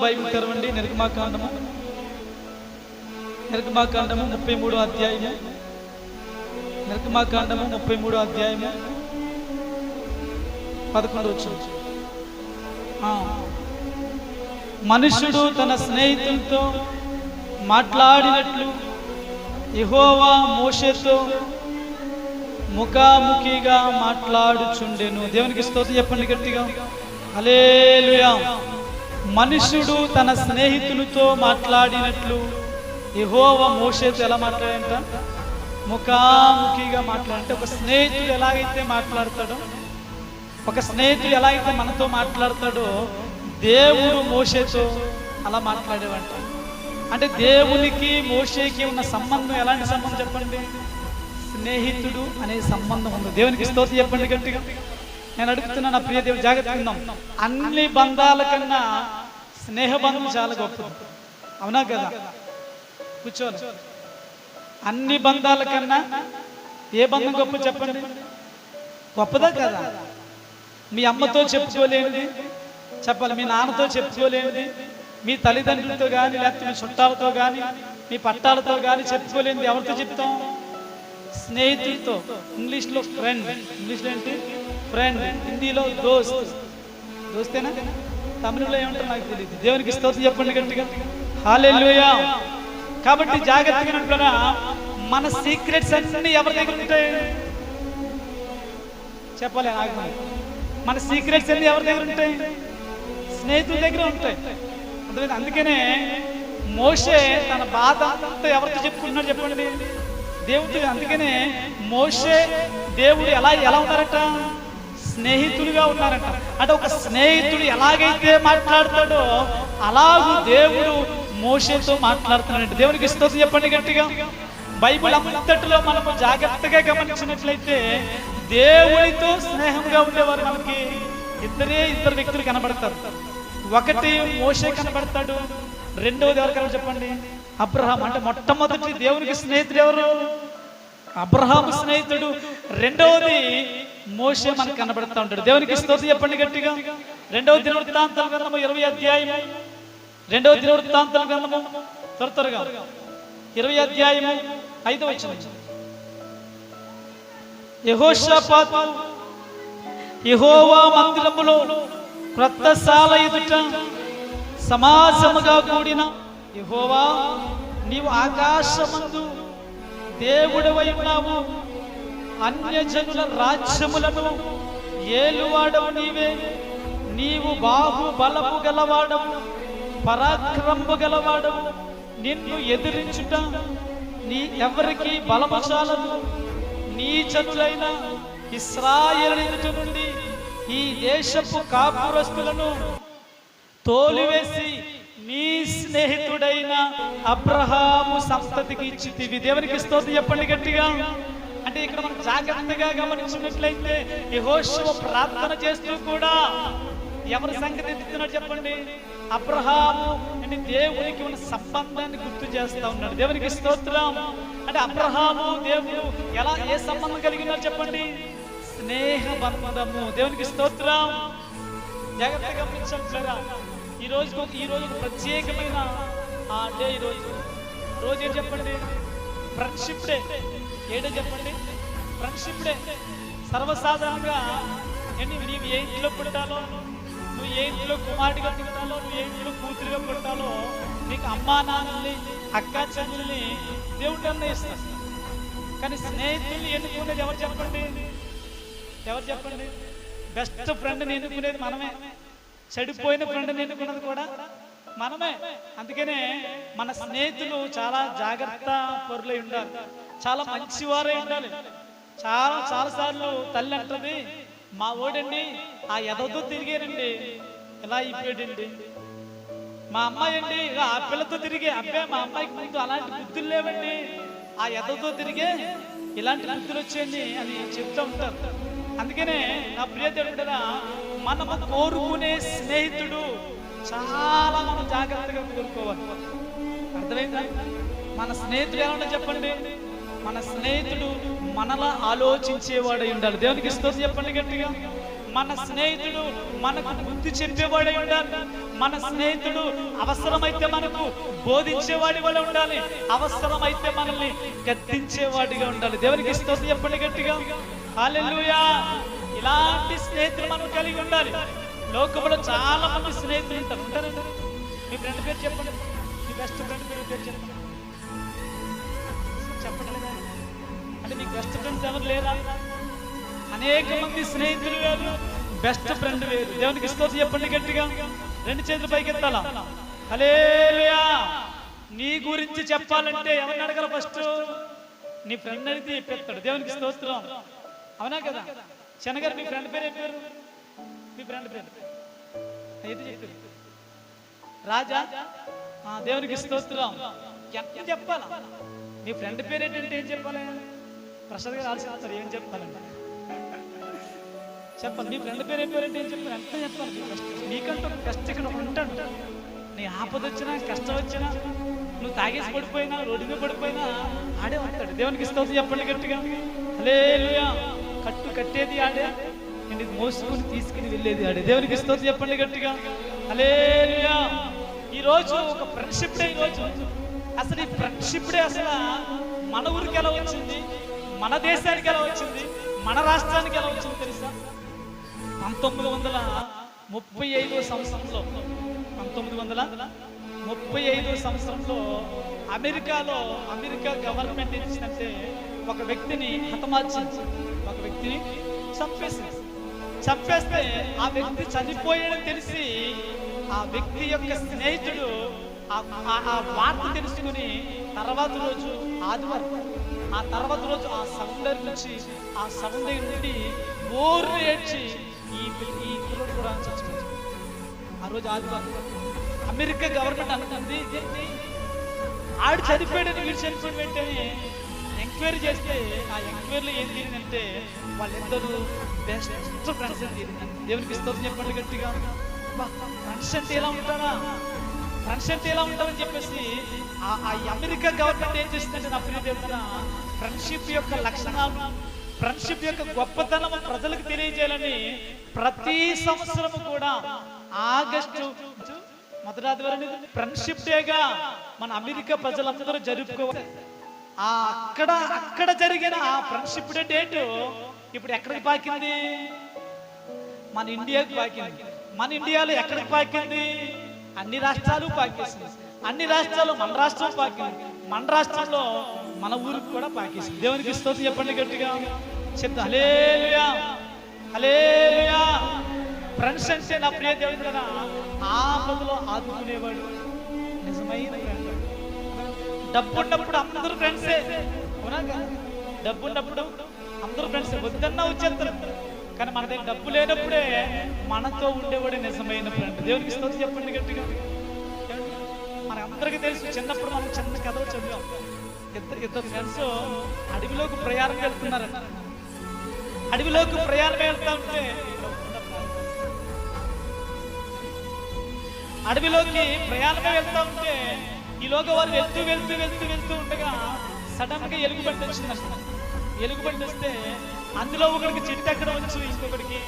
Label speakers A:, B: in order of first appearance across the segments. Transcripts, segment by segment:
A: Bible తెరవండి. నిర్గమాకాండము నిర్గమాకాండము ముప్పై మూడో అధ్యాయము. నిర్గమాకాండము ముప్పై మూడో అధ్యాయము. పదకొండు వచ్చింది మనుషుడు తన స్నేహితులతో మాట్లాడినట్లు ఇహోవా మోషతో ముఖాముఖిగా మాట్లాడుచుండెను. దేవునికి స్తోత్రం చెప్పండి గట్టిగా. అలేలుయా మనుషుడు తన స్నేహితులతో మాట్లాడినట్లు ఎహోవ మోషేతో ఎలా మాట్లాడంట? ముఖాముఖిగా మాట్లాడంటే. ఒక స్నేహితుడు ఎలాగైతే మాట్లాడతాడో ఒక స్నేహితుడు ఎలాగైతే మనతో మాట్లాడతాడో దేవుడు మోషేతో అలా మాట్లాడేవంట. అంటే దేవునికి మోషేకి ఉన్న సంబంధం ఎలాంటి సంబంధం చెప్పండి? స్నేహితుడు అనే సంబంధం ఉంది. దేవునికి స్తోత్రం చెప్పండి గట్టిగా. నేను అడుగుతున్నా నా ప్రియదేవి దేవుడు జాగ్రత్త అన్ని బంధాల కన్నా స్నేహ బంధం చాలా గొప్పది. అవునా కదా? కూర్చోను అన్ని బంధాల కన్నా ఏ బంధం గొప్ప చెప్పండి? గొప్పదా కదా? మీ అమ్మతో చెప్పుకోలేనిది చెప్పాలి మీ నాన్నతో చెప్పుకోలేనిది మీ తల్లిదండ్రులతో కానీ లేకపోతే మీ చుట్టాలతో కానీ మీ పట్టాలతో కానీ చెప్పుకోలేనిది ఎవరితో చెప్తాం? స్నేహితులతో ఇంగ్లీష్లో ఫ్రెండ్ ఇంగ్లీష్లో ఏంటి? ఫ్రెండ్ హిందీలో దోస్త్. దోస్తేనా? తమిళంలో ఏమంటారు నాకు తెలియదు దేవునికి స్తోత్రం చెప్పండి గట్టిగా. హాలెల్లుయా. కాబట్టి జాగ్రత్తగా ఉంటున్నా మన సీక్రెట్స్ అన్ని ఎవరి దగ్గర ఉంటాయి? చెప్పాలి నాకు మన సీక్రెట్స్ అన్ని ఎవరి దగ్గర ఉంటాయి? స్నేహితుల దగ్గర ఉంటాయి. అందుకనే మోషే తన బాధ అంతా ఎవరితో చెప్పుకుంటున్నాడు చెప్పండి. దేవుడు అందుకనే మోషే దేవుడు ఎలా ఎలా ఉన్నారట? స్నేహితులుగా ఉన్నారట. అంటే ఒక స్నేహితుడు ఎలాగైతే మాట్లాడతాడో అలాగూ దేవుడు మోసతో మాట్లాడుతున్నాడు దేవునికి స్తోత్రం చెప్పండి గట్టిగా. బైబిల్ అంతటిలో మనము జాగ్రత్తగా గమనించినట్లయితే దేవుడితో స్నేహంగా ఉండేవారు మనకి ఇద్దరే ఇద్దరు వ్యక్తులు కనబడతారు. ఒకటి మోసే కనబడతాడు. రెండవది ఎవరు కనబడి చెప్పండి? అబ్రహాం అంటే మొట్టమొదటి దేవునికి స్నేహితుడు ఎవరు? అబ్రహాం స్నేహితుడు. రెండవది మోసే మనకు కనబడుతూ ఉంటాడు. దేవునికి స్తోత్రం చెప్పండి గట్టిగా. రెండవ దినవృత్తాంతం గ్రంథము ఇరవై అధ్యాయం రెండవ దినవృత్తాంతం గ్రంథము త్వర త్వరగా. ఇరవై అధ్యాయము ఐదవ వచ్చిన యహోషాపాత్ యహోవా మందిరములో క్రొత్తశాల ఎదుట సమాజముగా కూడిన యహోవా నీవు ఆకాశమందు దేవుడవై ఉన్నావు అన్యజనుల రాజ్యములను ఏలువాడవు నీవే. నీవు బాహు బలము గలవాడవు పరాక్రమము గలవాడవు. నిన్ను ఎదిరించుట నీ ఎవరికి బలము చాలదు. నీ జనులైన ఇస్రాయేల్ నుండి ఈ దేశపు కాపురస్తులను తోలివేసి నీ స్నేహితుడైన అబ్రహాము సంతతికి ఇచ్చితివి. దేవునికి స్తోత్రం చెప్పండి గట్టిగా. అంటే ఇక్కడ మనం జాగ్రత్తగా గమనించినట్లయితే యహోశివ ప్రార్థన చేస్తూ కూడా ఎవరి సంగతి ఎత్తుతున్నాడు చెప్పండి? అబ్రహాము అని దేవునికి ఉన్న సంబంధాన్ని గుర్తు చేస్తా ఉన్నాడు. దేవునికి స్తోత్రం. అంటే అబ్రహాము దేవుడు ఎలా ఏ సంబంధం కలిగినారు చెప్పండి? స్నేహ బంధము. దేవునికి స్తోత్రం. జాగ్రత్తగా గమనించారా ఈ ఒక ఈ రోజు ప్రత్యేకమైన ఆ డే ఈ రోజు. రోజు ఏం చెప్పండి? ఫ్రెండ్షిప్ డే ఏడో చెప్పండి? ఫ్రెండ్షిప్ డే సర్వసాధారణంగా ఏంటి నీవు ఏ ఇంట్లో పుట్టాలో నువ్వు ఏ ఇంట్లో కుమారుడిగా పుట్టాలో నువ్వు ఏ ఇంట్లో కూతురుగా పుట్టాలో నీకు అమ్మా నాన్నల్ని అక్క చెల్లెల్ని దేవుడు నిర్ణయిస్తాడు కానీ స్నేహితుల్ని ఎన్నుకునేది ఎవరు చెప్పండి? ఎవరు చెప్పండి? బెస్ట్ ఫ్రెండ్ని ఎన్నుకునేది మనమే. చెడిపోయిన ఫ్రెండ్ని ఎన్నుకున్నది కూడా మనమే. అందుకనే మన స్నేహితులు చాలా జాగ్రత్త పరులై ఉండాలి. చాలా మంచివారై ఉండాలి. చాలా చాలా సార్లు తల్లి అంటది మా ఓడండి ఆ ఎదతో తిరిగారండి ఇలా అయిపోయాడండి? మా అమ్మాయి అండి ఆ పిల్లతో తిరిగే అబ్బాయి మా అమ్మాయికి ముందు అలాంటి బుద్ధులు లేవండి. ఆ ఎదతో తిరిగే ఇలాంటి బుద్ధులు వచ్చేయండి అని చెప్తూ ఉంటారు. అందుకనే నా ప్రియ మనము కోరుకునే స్నేహితుడు చాలా మనం జాగ్రత్తగా కోరుకోవాలి. అర్థమైందా? మన స్నేహితుడు ఎలా ఉండాలి చెప్పండి? మన స్నేహితుడు మనలా ఆలోచించేవాడై ఉండాలి. దేవునికి ఇస్తుంది చెప్పండి గట్టిగా. మన స్నేహితుడు మనకు బుద్ధి చెప్పేవాడై ఉండాలి. మన స్నేహితుడు అవసరమైతే మనకు బోధించేవాడి వల్ల ఉండాలి. అవసరమైతే మనల్ని గద్దించేవాడిగా ఉండాలి. దేవునికి ఇస్తుంది చెప్పండి గట్టిగా. హాలెలుయా స్నేహితులు మనం కలిగి ఉండాలి. లోకంలో చాలా మంది స్నేహితులు ఉంటారు ఉంటారు. మీ ఫ్రెండ్ పేరు చెప్పండి. మీ బెస్ట్ ఫ్రెండ్ పేరు పేరు చెప్పండి. చెప్పట్లేదా అంటే మీకు బెస్ట్ ఫ్రెండ్స్ ఎవరు లేరా? అనేక మంది స్నేహితులు వేరు బెస్ట్ ఫ్రెండ్ వేరు. దేవునికి స్తోత్రం చెప్పండి గట్టిగా. రెండు చేతులు పైకెత్తాలా హలేలుయా నీ గురించి చెప్పాలంటే ఎవరిని అడగల ఫస్ట్ నీ ఫ్రెండ్ అయితే చెప్పేస్తాడు. దేవునికి స్తోత్రం. అవునా కదా? శనగారు మీ ఫ్రెండ్ పేరు ఏం పేరు? మీ ఫ్రెండ్ పేరు? అయితే రాజా ఆ, దేవునికి స్తోత్రం. ఎంత చెప్పాలా? నీ ఫ్రెండ్ పేరు ఏంటంటే ఏం చెప్పాలి? ప్రసాద్ గారు ఆలోచిస్తారు ఏం చెప్పాలండి చెప్పండి నీ ఫ్రెండ్ పేరు ఏం పేరు అంటే ఏం చెప్పాలి? ఎంత చెప్పాలి? మీకంటూ కష్టం ఇక్కడ ఉంటాడు. నీ ఆపద వచ్చినా కష్టం వచ్చినా నువ్వు తాగేసి పడిపోయినా రోడ్డు మీద పడిపోయినా ఆడే ఉంటాడు. దేవునికి స్తోత్రం చెప్పండి గట్టిగా. హల్లెలూయా. కట్టు కట్టేది ఆడే. నేను మోసుకుని తీసుకుని వెళ్ళేది ఆడే. దేవునికి స్తోత్రం చెప్పండి గట్టిగా. హల్లెలూయా. ఈ రోజు ఒక ఫ్రెండ్షిప్ డే ఈ రోజు. అసలు ఈ ఫ్రెండ్షిప్ డే అసలు మన ఊరికి ఎలా వచ్చింది? మన దేశానికి ఎలా వచ్చింది? మన రాష్ట్రానికి ఎలా వచ్చింది తెలుసా? పంతొమ్మిది వందల ముప్పై ఐదో సంవత్సరంలో పంతొమ్మిది వందల ముప్పై ఐదో సంవత్సరంలో అమెరికాలో అమెరికా గవర్నమెంట్ ఇచ్చినట్టే ఒక వ్యక్తిని హతమార్చింది. వ్యక్తిని చంపేసింది. చంపేస్తే ఆ వ్యక్తి చనిపోయాడని తెలిసి ఆ వ్యక్తి యొక్క స్నేహితుడు ఆ- ఆ- వార్త తెలుసుకుని తర్వాత రోజు ఆదివారం ఆ తర్వాత రోజు ఆ సౌందర్య నుంచి ఆ సౌందర్య నుండి ఓర్రు ఏడ్చి ఈ ఈ కుర్రుడు కూడా చచ్చిపోయింది ఆ రోజు ఆదివారం అమెరికా గవర్నమెంట్ అనుకుంది ఆడు చనిపోయాడని వీడు చనిపోయిన వెంటనే ఎంక్వైరీ చేస్తే ఆ ఎంక్వైరీలో ఏం తీరిందంటే వాళ్ళిద్దరూ బెస్ట్ ఫ్రెండ్స్ అని తీరింది దేవునికి ఇస్తుంది చెప్పండి గట్టిగా. ఫ్రెండ్స్ అంటే ఎలా ఉంటారా? ఫ్రెండ్స్ అంటే ఎలా ఉంటారని చెప్పేసి ఆ ఆ అమెరికా గవర్నమెంట్ ఏం చేస్తుందంటే నా ప్రియ దేవుడా ఫ్రెండ్షిప్ యొక్క లక్షణాలు ఫ్రెండ్షిప్ యొక్క గొప్పతనం ప్రజలకు తెలియజేయాలని ప్రతి సంవత్సరం కూడా ఆగస్టు మొదటి ఆదివారం ఫ్రెండ్షిప్ డేగా మన అమెరికా ప్రజలందరూ జరుపుకోవాలి. ఆ అక్కడ అక్కడ జరిగిన ఆ ఫ్రెండ్షిప్ డే డేట్ ఇప్పుడు ఎక్కడికి పాకింది? మన ఇండియాకి పాకింది. మన ఇండియాలో ఎక్కడికి పాకింది? అన్ని రాష్ట్రాలు పాకేసింది. అన్ని రాష్ట్రాలు మన రాష్ట్రం పాకింది. మన రాష్ట్రంలో మన ఊరికి కూడా పాకేసింది. దేవునికి ఇస్తుంది చెప్పండి గట్టిగా. చెప్తా హలేలుయా హలేలుయా ఫ్రెండ్స్ అంటే నా ప్రియ దేవుడు కదా ఆపదలో ఆదుకునేవాడు. నిజమైన. డబ్బు ఉన్నప్పుడు అందరూ ఫ్రెండ్సే. డబ్బు ఉన్నప్పుడు అందరూ ఫ్రెండ్స్. వద్దన్నా వచ్చేస్తారు. కానీ మన దగ్గర డబ్బు లేనప్పుడే మనతో ఉండేవాడే నిజమైన ఫ్రెండ్ దేవునికి స్తోత్రం చెప్పండి గట్టిగా. మన అందరికీ తెలుసు చిన్నప్పుడు మనం చిన్న కథలు చదివాం. ఇద్దరు ఇద్దరు ఫ్రెండ్స్ అడవిలోకి ప్రయాణం వెళ్తున్నారంట అడవిలోకి ప్రయాణం వెళ్తా ఉంటే అడవిలోకి ప్రయాణమే వెళ్తా ఉంటే ఈలోగా వారు వెళ్తూ వెళ్తూ వెళ్తూ వెళ్తూ ఉండగా సడన్గా ఎలుగుబంటి వచ్చింది అసలు. ఎలుగుబంటి వస్తే అందులో ఒకడికి చెట్టు ఎక్కడ వచ్చు ఇంకొకడికి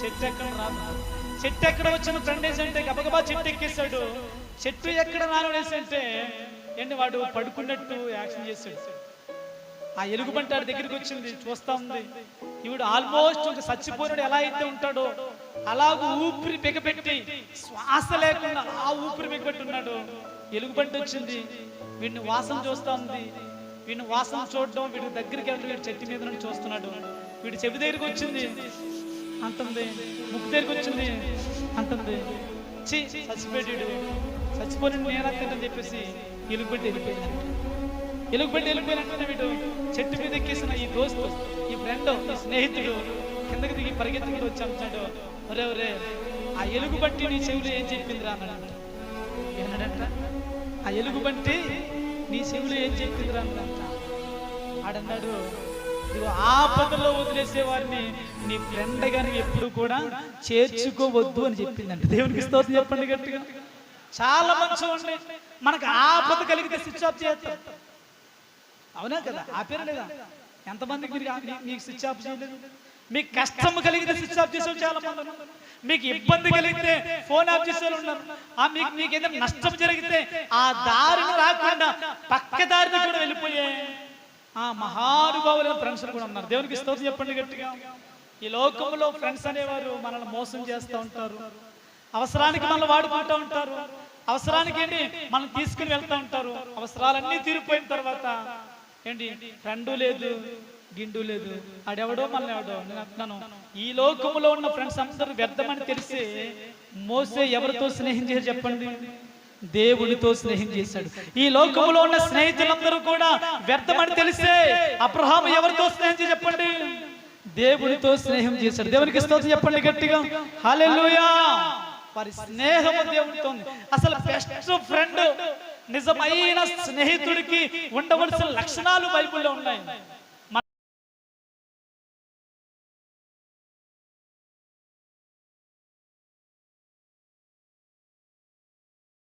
A: చెట్టు ఎక్కడ రాదు. చెట్టు ఎక్కడ వచ్చిన ఫ్రెండ్ అంటే గబగబా చెట్టు ఎక్కేశాడు. చెట్టు ఎక్కడ నానవేసి ఏంటి వాడు పడుకున్నట్టు యాక్షన్ చేశాడు. ఆ ఎలుగుబంటి ఆడి దగ్గరికి వచ్చింది చూస్తా ఉంది. ఈవిడు ఆల్మోస్ట్ ఒక చచ్చిపోయినాడు ఎలా అయితే ఉంటాడో అలాగూ ఊపిరి బిగపెట్టి శ్వాస లేకుండా ఆ ఊపిరి బిగపెట్టి ఉన్నాడు ఎలుగుబంటి వచ్చింది. వీడిని వాసన చూస్తా ఉంది. వీడిని వాసన చూడడం వీడి దగ్గరికి వెళ్ళి వీడి చెట్టు మీద నుండి చూస్తున్నాడు. వీడి చెవి దగ్గరికి వచ్చింది. అంటుంది. ముక్కు దగ్గరికి వచ్చింది. అంటుంది. చి చచ్చిపోయాడు. చచ్చిపోయిన నేనా చెప్పేసి ఎలుగుబంటి వెళ్ళిపోయాడు ఎలుగుబంటి వెళ్ళిపోయినట్టు వీడు చెట్టు మీద ఎక్కేసిన ఈ దోస్తు ఈ ఫ్రెండ్ ఈ స్నేహితుడు కిందకి దిగి పరిగెత్తుకుంటూ వచ్చి అంటాడు ఒరే ఒరే ఆ ఎలుగుబట్టి నీ చెవిలో ఏం చెప్పిందిరా అన్నాడు. ఏమన్నాడంట? ఆ ఎలుగుబంటి నీ శివులు ఏం చెప్పిందిరా ఆడన్నాడు ఇదిగో ఆపదలో వదిలేసే వారిని నీ ఫ్రెండ్ గారిని ఎప్పుడు కూడా చేర్చుకోవద్దు అని చెప్పిందంట. దేవునికి స్తోత్రం చెప్పండి గట్టిగా. చాలా మంచి ఉండే మనకు ఆపద కలిగితే స్విచ్ ఆఫ్ చేస్తాం. అవునా కదా? ఆ లేదా? ఎంతమందికి మీరు మీ- మీకు స్విచ్ ఆఫ్ చేయలేదు? మీకు కష్టం కలిగితే స్విచ్ ఆఫ్ చేసే చాలా మంది మీకు ఇబ్బంది కలిగితే ఫోన్ ఆఫ్ చేసే వాళ్ళు ఉన్నారు. ఆ మీకు మీకు ఏదైనా నష్టం జరిగితే ఆ దారిని రాకుండా పక్క దారిని కూడా వెళ్ళిపోయే ఆ మహానుభావులైన ఫ్రెండ్స్ కూడా ఉన్నారు. దేవునికి స్తోత్రం చెప్పండి గట్టిగా. ఈ లోకంలో ఫ్రెండ్స్ అనేవారు మనల్ని మోసం చేస్తూ ఉంటారు. అవసరానికి మనల్ని వాడుకుంటూ ఉంటారు. అవసరానికి ఏంటి? మనం తీసుకుని వెళ్తూ ఉంటారు. అవసరాలన్నీ తీరిపోయిన తర్వాత ఏంటి? ఫ్రెండు లేదు. గిండు లేదు. ఆడెవడో మన ఎవడో నేను అంటున్నాను. ఈ లోకములో ఉన్న ఫ్రెండ్స్ అందరూ వ్యర్థమని తెలిసి మోసే ఎవరితో స్నేహం చేసి చెప్పండి? దేవుడితో స్నేహం చేశాడు. ఈ లోకములో ఉన్న స్నేహితులందరూ కూడా వ్యర్థమని తెలిసే అబ్రహాము ఎవరితో స్నేహం చేసి చెప్పండి? దేవుడితో స్నేహం చేశాడు. దేవునికి స్తోత్రం చెప్పండి గట్టిగా. హాలెల్లుయా! వారి స్నేహం దేవుడితో అసలు బెస్ట్ ఫ్రెండ్ నిజమైన స్నేహితుడికి ఉండవలసిన లక్షణాలు బైబిల్లో ఉన్నాయి.